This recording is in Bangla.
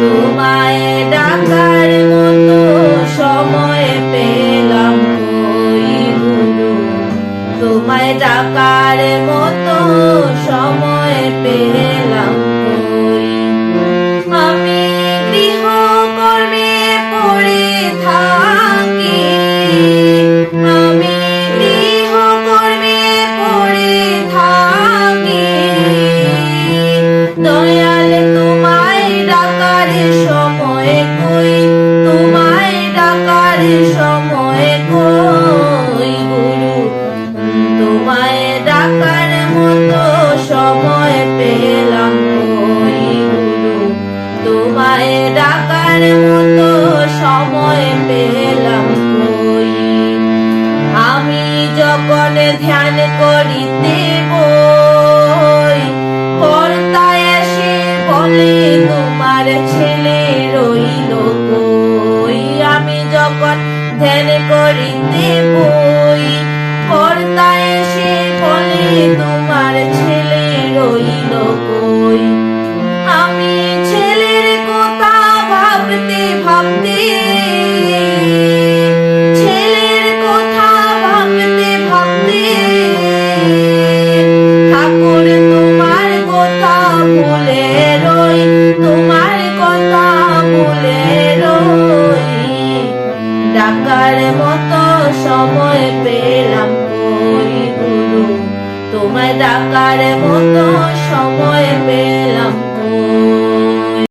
তোমায় ডাকার মতো সময় পেলাম কই তোমায় মতো সময় তোমায় ডাকার সময় পেলাম তোমায় ডাকার মতো সময় পেলাম আমি যখন ধ্যান করিতে বই কর্তায় এসে বলে, তোমার ছেলে রইল কই? আমি যখন ধ্যান করিতে বই ডাকার মতো সময় পেলাম তোমায় ডাকার মতো সময়